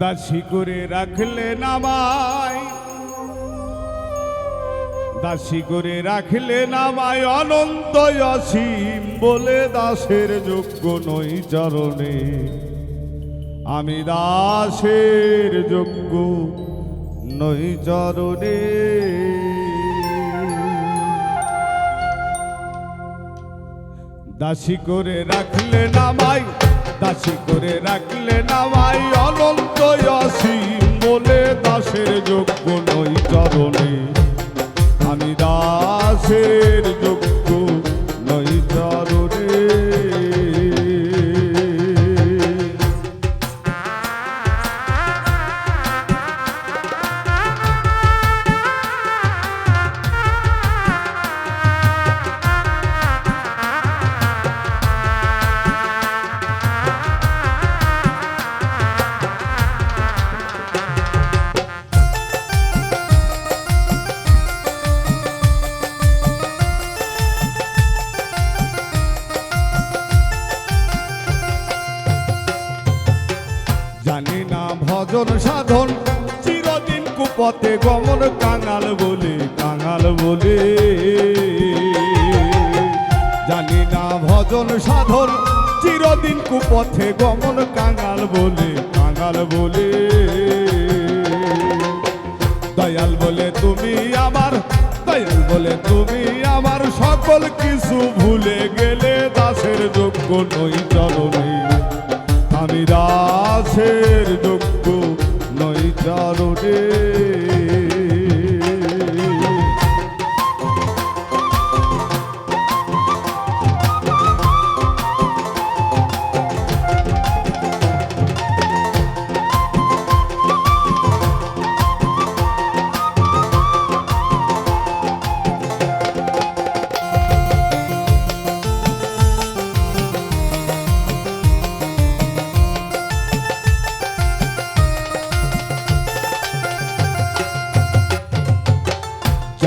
দাসী করে রাখলে নামায় দাসী করে রাখলে নামায় অনন্ত অসীম বলে দাসের যোগ্য নই চরণে। আমি দাসের যোগ্য নই চরণে। দাসী করে রাখলে নামাই দাসী করে রাখলে না ভাই অনন্ত বলে দাসের যোগ্য নই চরণে। আমি দাসের যোগ্য ভজন সাধন। চিরদিন কুপথে গমন কাঙাল বলে কাঙাল বলে। জানি না ভজন সাধন, চিরদিন কুপথে গমন কাঙাল বলে কাঙাল বলে। দয়াল বলে, তুমি আমার, দয়াল বলে, তুমি আমার সকল কিছু ভুলে গেলে, দাসের যোগ্য নই, চরণে আমি দাসের চরণে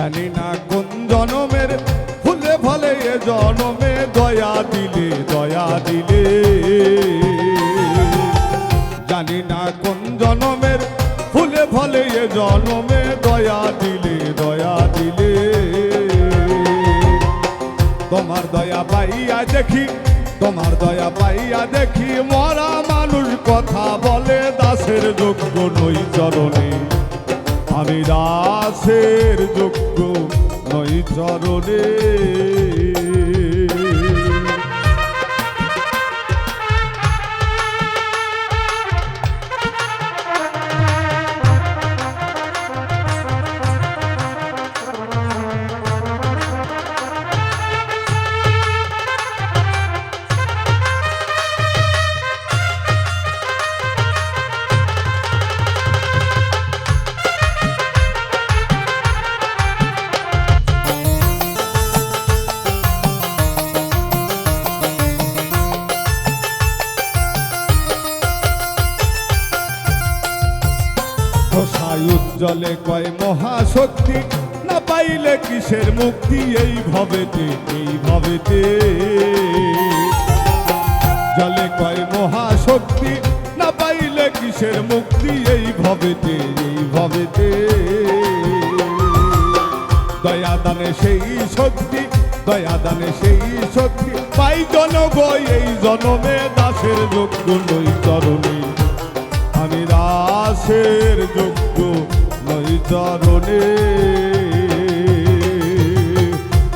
জানি না কোন জনমের ফুলে ফলে এ জনমে দয়া দিলে দয়া দিলে। জানি না কোন জনমের ফুলে ফলে এ জনমে দয়া দিলে দয়া দিলে। তোমার দয়া পাইয়া দেখি, তোমার দয়া পাইয়া দেখি, মরা মানুষ কথা বলে, দাসের যোগ্য নই চরণে। আমি দাসের যোগ্য নই চরণে। উজ্জ্বলে কয়, মহাশক্তি, না পাইলে কিসের মুক্তি? এই ভবেতে এই ভবেতে। জলে কয়, মহাশক্তি, না পাইলে কিসের মুক্তি? এই ভবেতে এই ভবেতে। দয়া দানে সেই শক্তি, দয়া দানে সেই শক্তি। পাই জনগ এই জনমে দাসের যোগ্য নই চরণে আমি দাসের যোগ্য চরণে।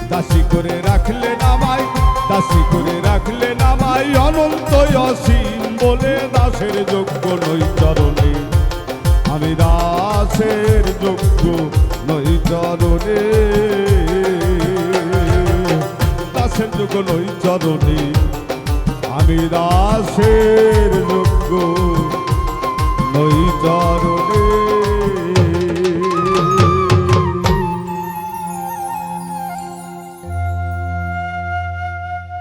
দাসী করে রাখলে নামাই দাসী করে রাখলে নামাই অনন্ত অসীম বলে দাসের যোগ্য নই চরণে। আমি দাসের যোগ্য নই চরণে। দাসের যোগ্য নই চরণে। আমি দাসের যোগ্য নই চরণে।